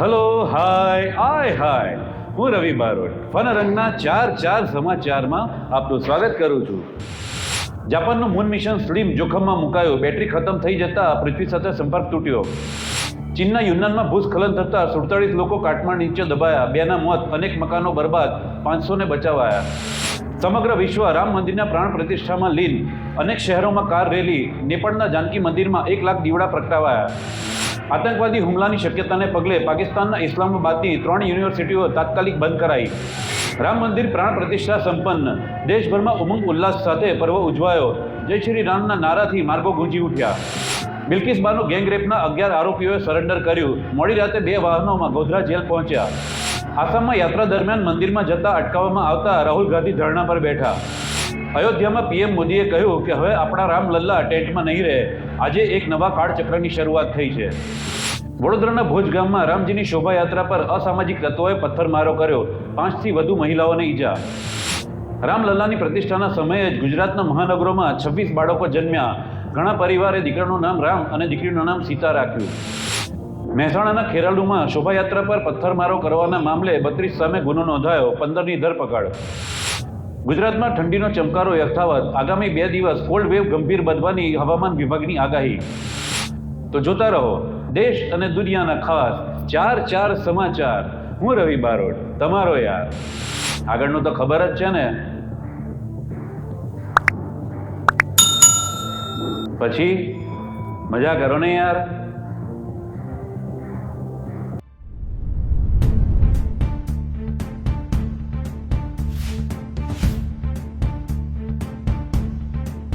Hello, હાય, આય, હાય. હું રવિ બારોટ. ફનરંગના ચાર ચાર સમાચારમાં આપનું સ્વાગત કરું છું. જાપાનનું મૂન મિશન સ્લીમ જોખમમાં મુકાયું. બેટરી ખતમ થઈ જતા પૃથ્વી સાથે સંપર્ક તૂટ્યો. ચીનના યુનાનમાં ભૂસ્ખલન થતાં સુડતાળીસ લોકો કાટમાળ નીચે દબાયા. બેના મોત, અનેક મકાનો બરબાદ, પાંચસોને બચાવાયા. સમગ્ર વિશ્વ રામ મંદિરના પ્રાણ પ્રતિષ્ઠામાં લીન. અનેક શહેરોમાં કાર રેલી. નેપાળના જાનકી મંદિરમાં એક લાખ દીવડા પ્રગટાવાયા. આતંકવાદી હુમલાની શક્યતાને પગલે પાકિસ્તાનના ઇસ્લામાબાદની ત્રણ યુનિવર્સિટીઓ તાત્કાલિક બંધ કરાઈ. રામ મંદિર પ્રાણ પ્રતિષ્ઠા સંપન્ન. દેશભરમાં ઉમંગ ઉલ્લાસ સાથે પર્વ ઉજવાયો. જય શ્રી રામના નારાથી માર્ગો ગુંજી ઉઠ્યા. બિલ્કિસબાનું ગેંગરેપના અગિયાર આરોપીઓએ સરેન્ડર કર્યું. મોડી રાતે બે વાહનોમાં ગોધરા જેલ પહોંચ્યા. આસામમાં યાત્રા દરમિયાન મંદિરમાં જતા અટકાવવામાં આવતા રાહુલ ગાંધી ધરણા પર બેઠા. અયોધ્યામાં પીએમ મોદીએ કહ્યું કે હવે આપણા રામલલ્લા ટેન્ટમાં નહીં રહે. આજે એક નવા કાળચક્રની શરૂઆત થઈ છે. વડોદરાના ભોજ ગામમાં રામજીની શોભાયાત્રા પર અસામાજિક તત્વોએ પથ્થરમારો કર્યો. પાંચથી વધુ મહિલાઓને ઈજા. રામલલ્લાની પ્રતિષ્ઠાના સમયે જ ગુજરાતના મહાનગરોમાં છવ્વીસ બાળકો જન્મ્યા. ઘણા પરિવારે દીકરાનું નામ રામ અને દીકરીનું નામ સીતા રાખ્યું. મહેસાણાના ખેરાલુમાં શોભાયાત્રા પર પથ્થરમારો કરવાના મામલે બત્રીસ સામે ગુનો નોંધાયો. પંદરની ધરપકડ. ગુજરાતમાં ઠંડીનો ચમકારો યથાવત. આગામી બે દિવસ કોલ્ડ વેવ ગંભીર બનવાની હવામાન વિભાગની આગાહી. તો જોતા રહો, દેશ અને દુનિયાના ખાસ ચાર ચાર સમાચાર. હું રવિ બારોટ, તમારો યાર. આગળનું તો ખબર જ છે ને. પછી? મજા કરો ને યાર.